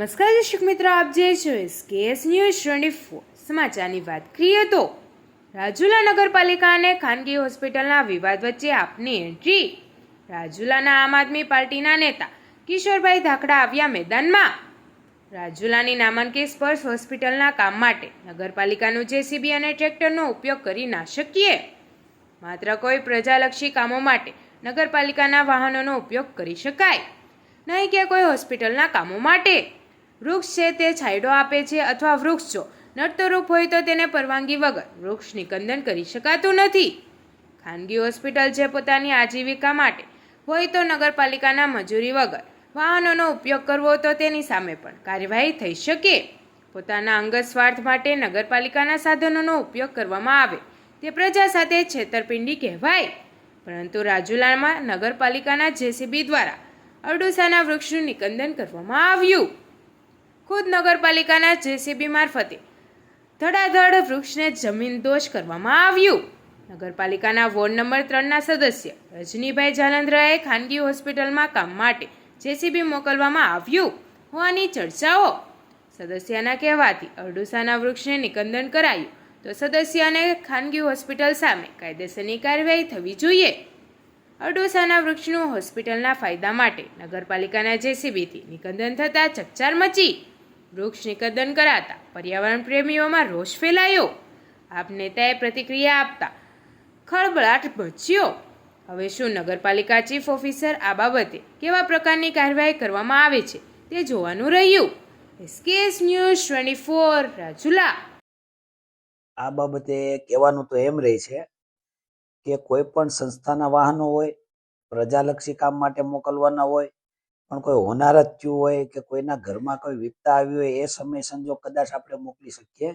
નમસ્કાર દર્શક મિત્રો, આપ જે છો એસકેએસ ન્યૂઝ ટ્વેન્ટી ફોર સમાચારની વાત કરીએ તો, રાજુલા નગરપાલિકા અને ખાનગી હોસ્પિટલના વિવાદ વચ્ચે આપની એન્ટ્રી. રાજુલાના આમ આદમી પાર્ટીના નેતા કિશોરભાઈ ધાકડા આવ્યા મેદાનમાં. રાજુલાની નામાંકિત સ્પર્શ હોસ્પિટલના કામ માટે નગરપાલિકાનું જેસીબી અને ટ્રેક્ટરનો ઉપયોગ કરી ના શકીએ. માત્ર કોઈ પ્રજાલક્ષી કામો માટે નગરપાલિકાના વાહનોનો ઉપયોગ કરી શકાય. નહીં કે કોઈ હોસ્પિટલના કામો માટે. વૃક્ષ છે તે છાંયડો આપે છે અથવા વૃક્ષ જો નડતરૂપ હોય તો તેને પરવાનગી વગર વૃક્ષ નિકંદન કરી શકાતું નથી. ખાનગી હોસ્પિટલ જે પોતાની આજીવિકા માટે હોય તો નગરપાલિકાના મજૂરી વગર વાહનોનો ઉપયોગ કરવો તો તેની સામે પણ કાર્યવાહી થઈ શકે. પોતાના અંગત સ્વાર્થ માટે નગરપાલિકાના સાધનોનો ઉપયોગ કરવામાં આવે તે પ્રજા સાથે છેતરપિંડી કહેવાય. પરંતુ રાજુલામાં નગરપાલિકાના જેસીબી દ્વારા અરડુસાના વૃક્ષનું નિકંદન કરવામાં આવ્યું. ખુદ નગરપાલિકાના જેસીબી મારફતે ધડાધડ વૃક્ષને જમીન દોષ કરવામાં આવ્યું. નગરપાલિકાના વોર્ડ નંબર ત્રણના સદસ્ય રજનીભાઈ જાલંધરાએ ખાનગી હોસ્પિટલમાં કામ માટે જેસીબી મોકલવામાં આવ્યું હોવાની ચર્ચાઓ. સદસ્યના કહેવાથી અરડુસાના વૃક્ષને નિકંદન કરાયું તો સદસ્યને ખાનગી હોસ્પિટલ સામે કાયદેસરની કાર્યવાહી થવી જોઈએ. અરડુસાના વૃક્ષનું હોસ્પિટલના ફાયદા માટે નગરપાલિકાના જેસીબીથી નિકંદન થતાં ચકચાર મચી. વૃક્ષ નિકંદન કરાતા પર્યાવરણ પ્રેમીઓમાં રોષ ફેલાયો. આપ નેતાએ પ્રતિક્રિયા આપતા ખળબળાટ બચ્યો હવે શું નગરપાલિકા ચીફ ઓફિસર આ બાબતે કેવા પ્રકારની કાર્યવાહી કરવામાં આવે છે તે જોવાનું રહ્યું. SKS news twenty four Rajula. આ બાબતે કહેવાનું તો એમ રહે છે કે કોઈ પણ સંસ્થાના વાહનો હોય, પ્રજાલક્ષી કામ માટે મોકલવાના હોય પણ કોઈ હોનારત થયું હોય કે કોઈના ઘરમાં કોઈ વિપતા આવી હોય એ સમય સંજોગ કદાચ આપણે મોકલી શકીએ.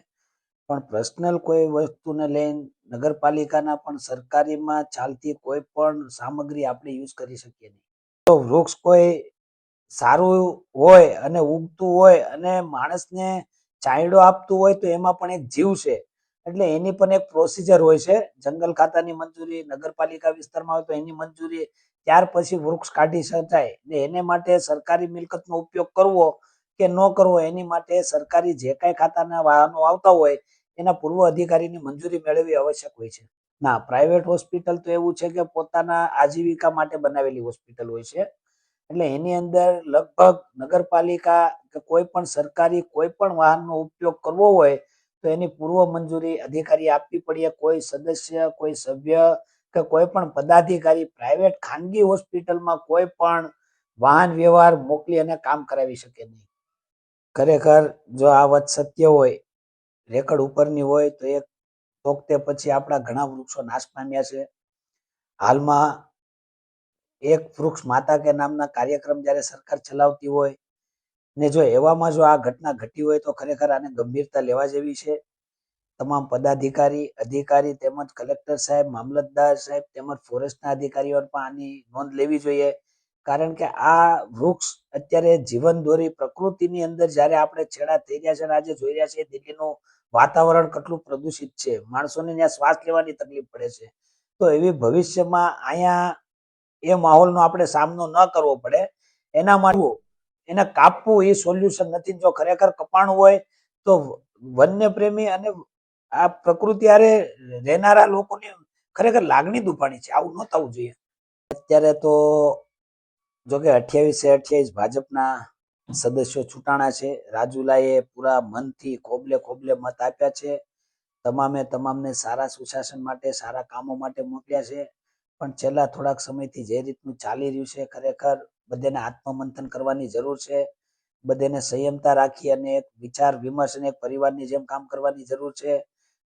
પણ પર્સનલ કોઈ વસ્તુને લઈને નગરપાલિકાના પણ સરકારીમાં ચાલતી કોઈ પણ સામગ્રી આપણે યુઝ કરી શકીએ નહીં. તો વૃક્ષ કોઈ સારું હોય અને ઉગતું હોય અને માણસને ચાયડો આપતું હોય તો એમાં પણ એક જીવ છે. એટલે એની પણ એક પ્રોસિજર હોય છે. જંગલ ખાતાની મંજૂરી, નગરપાલિકા વિસ્તારમાં હોય તો એની મંજૂરી ત્યાર પછી વૃક્ષ કાઢી શકાય ને એને માટે સરકારી મિલકતનો ઉપયોગ કરવો કે ન કરવો એની માટે સરકારી જે કાંઈ ખાતાના વાહનો આવતા હોય એના પૂર્વ અધિકારીની મંજૂરી મેળવવી આવશ્યક હોય છે. ના પ્રાઇવેટ હોસ્પિટલ તો એવું છે કે પોતાના આજીવિકા માટે બનાવેલી હોસ્પિટલ હોય છે. એટલે એની અંદર લગભગ નગરપાલિકા કે કોઈ પણ સરકારી કોઈ પણ વાહનનો ઉપયોગ કરવો હોય તો એની પૂર્વ મંજૂરી અધિકારી આપવી પડે. કોઈ સદસ્ય, કોઈ સભ્ય કે કોઈ પણ પદાધિકારી પ્રાઇવેટ ખાનગી હોસ્પિટલમાં કોઈ પણ વાહન વ્યવહાર મોકલી અને કામ કરાવી શકે નહીં. ખરેખર જો આ વાત સત્ય હોય, રેકર્ડ ઉપરની હોય, તો એક વખતે પછી આપણા ઘણા વૃક્ષો નાશ પામ્યા છે. હાલમાં એક વૃક્ષ માતા કે નામના કાર્યક્રમ જ્યારે સરકાર ચલાવતી હોય ને જો એવામાં જો આ ઘટના ઘટી હોય તો ખરેખર આને ગંભીરતા લેવા જેવી છે. તમામ પદાધિકારી, અધિકારી તેમજ કલેક્ટર સાહેબ, મામલતદાર સાહેબ તેમજ ફોરેસ્ટના અધિકારીઓ પણ આની નોંધ લેવી જોઈએ. કારણ કે આ વૃક્ષ અત્યારે જીવન દોરી પ્રકૃતિની અંદર જ્યારે આપણે છેડા થઈ રહ્યા છે અને આજે જોઈ રહ્યા છીએ દિલ્હીનું વાતાવરણ કેટલું પ્રદૂષિત છે. માણસોને ત્યાં શ્વાસ લેવાની તકલીફ પડે છે. તો એવી ભવિષ્યમાં અહીંયા એ માહોલનો આપણે સામનો ન કરવો પડે. એના માટે એને કાપવું એ સોલ્યુશન નથી. જો ખરેખર કપાણું હોય તો વન્ય પ્રેમી અને આ પ્રકૃતિ હારે રહેનારા લોકોની ખરેખર લાગણી દુભાણી છે. આવું ન થવું જોઈએ. અત્યારે તો જો કે અઠ્યાવીસે અઠ્યાવીસ ભાજપના સદસ્યો છૂટાણા છે. રાજુલાએ પૂરા મનથી ખોબલે ખોબલે મત આપ્યા છે. તમામે તમામને સારા સુશાસન માટે, સારા કામો માટે મોકલ્યા છે. પણ છેલ્લા થોડાક સમયથી જે રીતનું ચાલી રહ્યું છે, ખરેખર બધાને આત્મમંથન કરવાની જરૂર છે. બધાને સંયમતા રાખી અને એક વિચાર વિમર્શ અને એક પરિવારની જેમ કામ કરવાની જરૂર છે.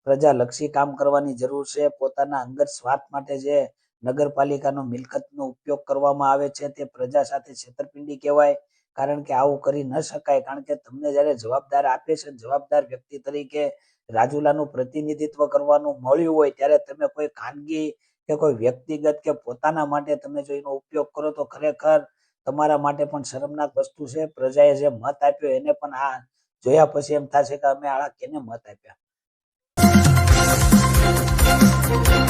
પ્રજાલક્ષી કામ કરવાની જરૂર છે. પોતાના અંગત સ્વાર્થ માટે જે નગરપાલિકાનો મિલકતનો ઉપયોગ કરવામાં આવે છે તે પ્રજા સાથે છેતરપિંડી કહેવાય. કારણ કે આવું કરી ન શકાય. કારણ કે તમને જ્યારે જવાબદાર આપે છે, જવાબદાર વ્યક્તિ તરીકે રાજુલાનું પ્રતિનિધિત્વ કરવાનું મળ્યું હોય ત્યારે તમે કોઈ ખાનગી કે કોઈ વ્યક્તિગત કે પોતાના માટે તમે જો એનો ઉપયોગ કરો તો ખરેખર તમારા માટે પણ શરમનાક વસ્તુ છે. પ્રજાએ જે મત આપ્યો એને પણ આ જોયા પછી એમ થશે કે અમે આ કેને મત આપ્યા? Thank you.